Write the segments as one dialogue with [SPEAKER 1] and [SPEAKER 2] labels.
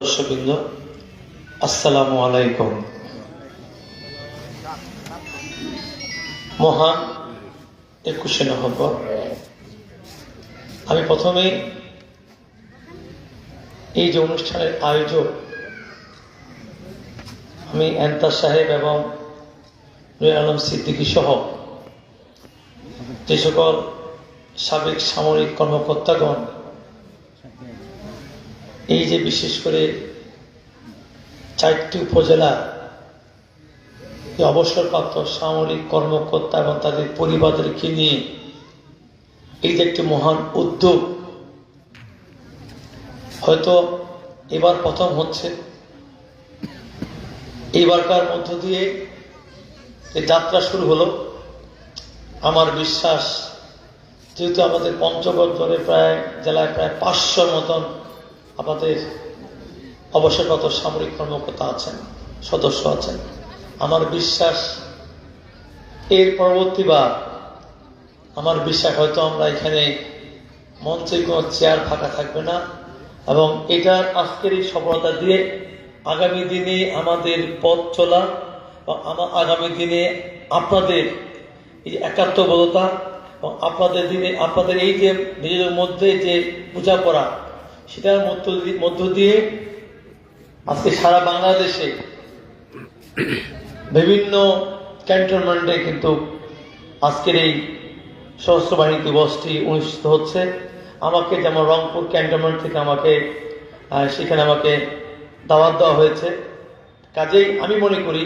[SPEAKER 1] দর্শকবৃন্দ, আসসালামু আলাইকুম। মহান একুশে নভেম্বর। আমি প্রথমে এই যে অনুষ্ঠানের আয়োজক আমি এন্তার সাহেব এবং আলম সিদ্দিকী সহ যে সকল সাবেক সামরিক কর্মকর্তাগণ এই যে বিশেষ করে চারটি উপজেলা, এই অবসরপ্রাপ্ত সামরিক কর্মকর্তা এবং তাদের পরিবারদেরকে নিয়ে এই যে একটি মহান উদ্যোগ, হয়তো এবার প্রথম হচ্ছে। এইবারকার মধ্য দিয়ে যে যাত্রা শুরু হলো। আমার বিশ্বাস, যেহেতু আমাদের পঞ্চগড় জলে প্রায়, জেলায় প্রায় পাঁচশোর মতন আমাদের অবসরগত সামরিক কর্মকর্তা আছেন, সদস্য আছেন। আমার বিশ্বাস, এর পরবর্তীবার আমার বিশ্বাস হয়তো আমরা এখানে মঞ্চে কোনো চেয়ার ফাঁকা থাকবে না এবং এটার আজকের এই সফলতা দিয়ে আগামী দিনে আমাদের পথ চলা বা আগামী দিনে আপনাদের এই যে একাত্মবোধতা এবং আপনাদের দিনে, আপনাদের এই যে নিজেদের মধ্যে যে বোঝাপড়া সেটার মধ্য দিয়ে আজকে সারা বাংলাদেশে বিভিন্ন ক্যান্টনমেন্টে কিন্তু আজকের এই সশস্ত্র বাহিনী দিবসটি অনুষ্ঠিত হচ্ছে। আমাকে যেমন রংপুর ক্যান্টনমেন্ট থেকে আমাকে সেখানে আমাকে দাওয়াত দেওয়া হয়েছে। কাজেই আমি মনে করি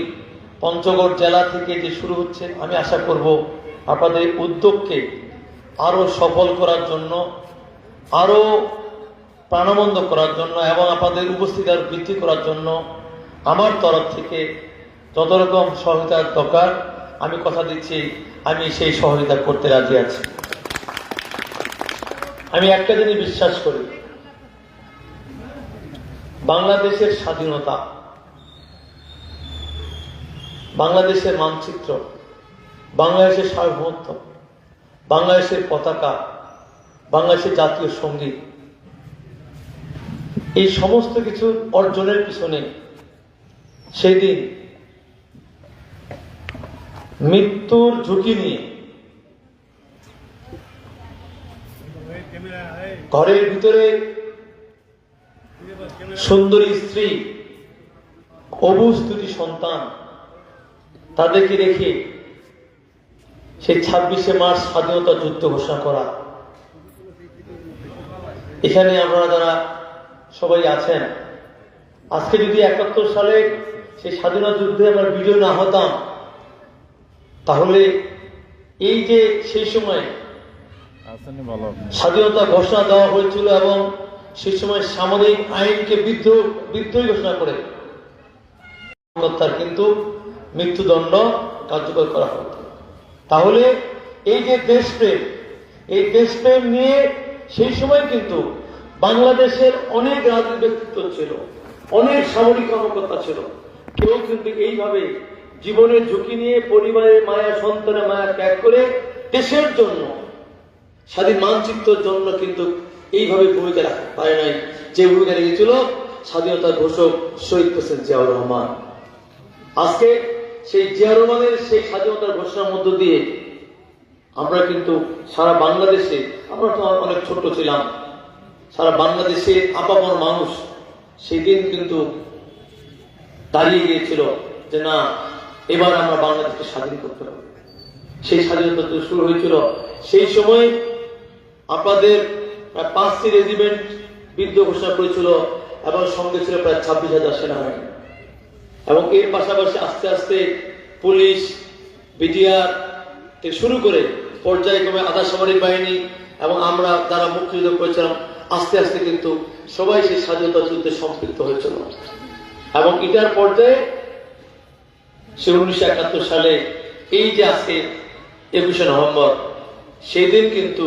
[SPEAKER 1] পঞ্চগড় জেলা থেকে যে শুরু হচ্ছে, আমি আশা করব আপনাদের উদ্যোগকে আরও সফল করার জন্য আরও প্রাণবন্ধ করার জন্য এবং আপনাদের উপস্থিতি আরও বৃদ্ধি করার জন্য আমার তরফ থেকে যত রকম সহযোগিতার দরকার, আমি কথা দিচ্ছি, আমি সেই সহযোগিতা করতে রাজি আছি। আমি একটা জিনিস বিশ্বাস করি, বাংলাদেশের স্বাধীনতা, বাংলাদেশের মানচিত্র, বাংলাদেশের সার্বভৌমত্ব, বাংলাদেশের পতাকা, বাংলাদেশের জাতীয় সংগীত এই সমস্ত কিছু অর্জনের পিছনে সেই দিন মৃত্যুর ঝুঁকি নিয়ে ঘরের ভিতরে সুন্দরী স্ত্রী দুটি সন্তান তাদেরকে রেখে সেই ছাব্বিশে মার্চ স্বাধীনতা যুদ্ধ ঘোষণা করা। এখানে আমরা যারা সবাই আছেন। আজকে যদি একাত্তর সালে সেই স্বাধীনতা যুদ্ধে আমরা বিজয় না হতাম তাহলে এই যে সেই সময় স্বাধীনতা ঘোষণা দেওয়া হয়েছিল এবং সেই সময় সামরিক আইনকে বিদ্ধ বিদ্রোহী ঘোষণা করে কিন্তু মৃত্যুদণ্ড কার্যকর করা হতো। তাহলে এই যে দেশপ্রেম এই দেশপ্রেম নিয়ে সেই সময় কিন্তু বাংলাদেশের অনেক রাজনৈতিক ব্যক্তিত্ব ছিল, অনেক সামরিক কর্মকর্তা ছিল। কেউ কিন্তু এইভাবে জীবনের ঝুঁকি নিয়ে পরিবারের মায়া, সন্তানের মায়া ত্যাগ করে দেশের জন্য, স্বাধীন মানচিত্রের জন্য কিন্তু এইভাবে ভূমিকা রাখতে পারে নাই। যে ভূমিকা রেখেছিল, স্বাধীনতার ঘোষক শহীদ হোসেন জিয়াউর রহমান। আজকে সেই জিয়া রহমানের সেই স্বাধীনতার ঘোষণার মধ্য দিয়ে আমরা কিন্তু সারা বাংলাদেশে, আমরা তো অনেক ছোট ছিলাম সারা বাংলাদেশে আপামর মানুষ সেই দিন কিন্তু দাঁড়িয়ে গিয়েছিল যে না, এবার আমরা বাংলাদেশকে স্বাধীন করতে হবে সেই স্বাধীনতা শুরু হয়েছিল। সেই সময় আপনাদের প্রায় পাঁচটি রেজিমেন্ট বিদ্রোহ ঘোষণা করেছিল এবং সঙ্গে ছিল প্রায় ছাব্বিশ হাজার সেনাবাহিনী। এবং এর পাশাপাশি আস্তে আস্তে পুলিশ, বিডিআর থেকে শুরু করে পর্যায়ক্রমে আধা সামরিক বাহিনী এবং আমরা যারা মুক্তিযুদ্ধ করেছিলাম আস্তে আস্তে কিন্তু সবাই সেই স্বাধীনতা যুদ্ধে সম্পৃক্ত হয়েছিল। এবং এটার পর্যায়ে সে উনিশশো একাত্তর সালে এই যে আজকে একুশে নভেম্বর, সেই দিন কিন্তু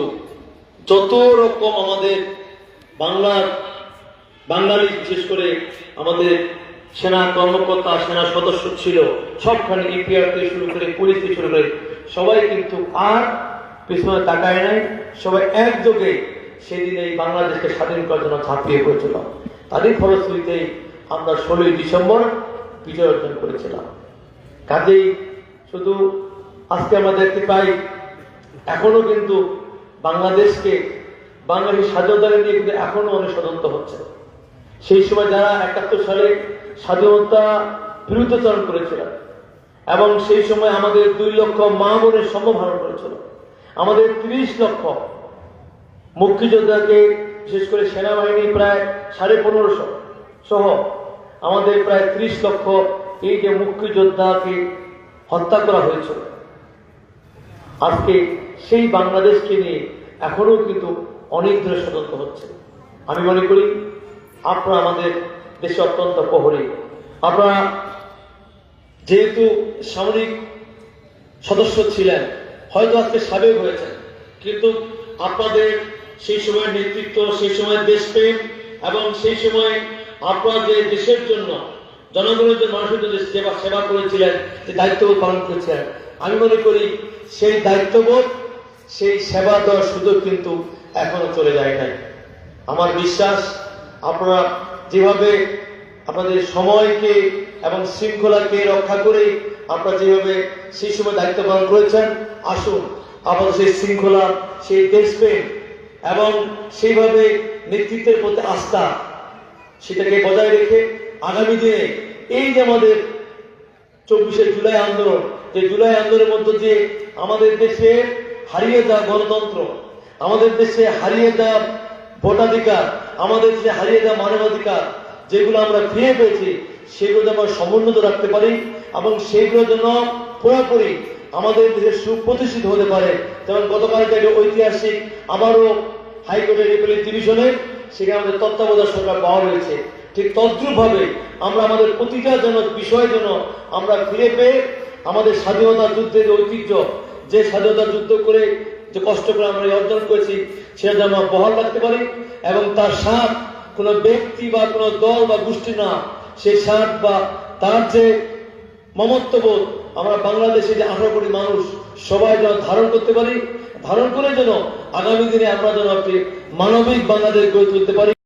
[SPEAKER 1] যত রকম আমাদের বাংলার বাঙালি, বিশেষ করে আমাদের সেনা কর্মকর্তা, সেনা সদস্য ছিল, সবখানে ইপিআর থেকে শুরু করে পুলিশ থেকে শুরু করে সবাই কিন্তু আর পিছনে তাকায় নাই। সবাই একযোগে সেদিন এই বাংলাদেশকে স্বাধীন করার জন্য ঝাঁপিয়ে পড়েছিল তারই ফলশ্রুতিতে আমরা ষোলোই ডিসেম্বর বিজয় অর্জন করেছিলাম। কাজেই শুধু আজকে আমরা দেখতে পাই, এখনও কিন্তু বাংলাদেশকে বাংলাদেশের স্বাধীনতা নিয়ে কিন্তু এখনও অনেক ষড়যন্ত্র হচ্ছে। সেই সময় যারা একাত্তর সালে স্বাধীনতা বিরুদ্ধচরণ করেছিলেন এবং সেই সময় আমাদের দুই লক্ষ মা বোনের সম্ভাবনা করেছিল আমাদের তিরিশ লক্ষ মুক্তিযোদ্ধাকে, বিশেষ করে সেনাবাহিনী প্রায় সাড়ে পনেরোশো সহ আমাদের প্রায় ত্রিশ লক্ষ এই যে মুক্তিযোদ্ধাকে হত্যা করা হয়েছিল আজকে সেই বাংলাদেশকে নিয়ে এখনও কিন্তু অনেক ধরে সতর্ক হচ্ছে। আমি মনে করি আপনারা আমাদের দেশে অত্যন্ত প্রহরী। আপনারা যেহেতু সামরিক সদস্য ছিলেন, হয়তো আজকে সাবেক হয়েছেন, কিন্তু আপনাদের সেই সময়ের নেতৃত্ব, সেই সময়ের দেশপ্রেম এবং সেই সময় আপনারা যে দেশের জন্য, জনগণের জন্য মানুষের জন্য সেবা সেবা করেছিলেন যে দায়িত্ববোধ পালন করেছিলেন। আমি মনে করি সেই দায়িত্ববোধ, সেই সেবা দেওয়ার সুযোগ কিন্তু এখনও চলে যায় নাই। আমার বিশ্বাস, আপনারা যেভাবে আপনাদের সময়কে এবং শৃঙ্খলাকে রক্ষা করে আপনারা যেভাবে সেই সময় দায়িত্ব পালন করেছেন, আসুন আমাদের সেই শৃঙ্খলা, সেই দেশপ্রেম এবং সেইভাবে নেতৃত্বের প্রতি আস্থা সেটাকে বজায় রেখে আগামী দিনে এই যে আমাদের চব্বিশে জুলাই আন্দোলন, যে জুলাই আন্দোলনের মধ্য দিয়ে আমাদের দেশে হারিয়ে যাওয়া গণতন্ত্র, আমাদের দেশে হারিয়ে যাওয়া ভোটাধিকার, আমাদের দেশে হারিয়ে যাওয়া মানবাধিকার যেগুলো আমরা ফিরে পেয়েছি সেগুলো যেন আমরা সমুন্নত রাখতে পারি এবং সেগুলো যেন পুরোপুরি আমাদের দেশে সুপ্রতিষ্ঠিত হতে পারে। যেমন গতকাল থেকে ঐতিহাসিক আবারও হাইকোর্টের রিপেলিং ডিভিশনে সেখানে আমাদের তত্ত্বাবধায়ক সরকার পাওয়া রয়েছে। ঠিক তদ্রুপ ভাবে আমরা আমাদের প্রতিটা যেন বিষয় যেন আমরা ফিরে পেয়ে আমাদের স্বাধীনতা যুদ্ধের ঐতিহ্য, যে স্বাধীনতা যুদ্ধ করে যে কষ্ট করে আমরা অর্জন করেছি, সেটা যেন আমরা বহাল রাখতে পারি এবং তার স্বাদ কোনো ব্যক্তি বা কোনো দল বা গোষ্ঠী না, সেই স্বাদ বা তার যে মমত্ববোধ আমরা বাংলাদেশে যে আঠারো কোটি মানুষ সবাই যেন ধারণ করতে পারি, ধারণ করে যেন আগামী দিনে আমরা যেন একটি মানবিক বাংলাদেশ গড়ে তুলতে পারি।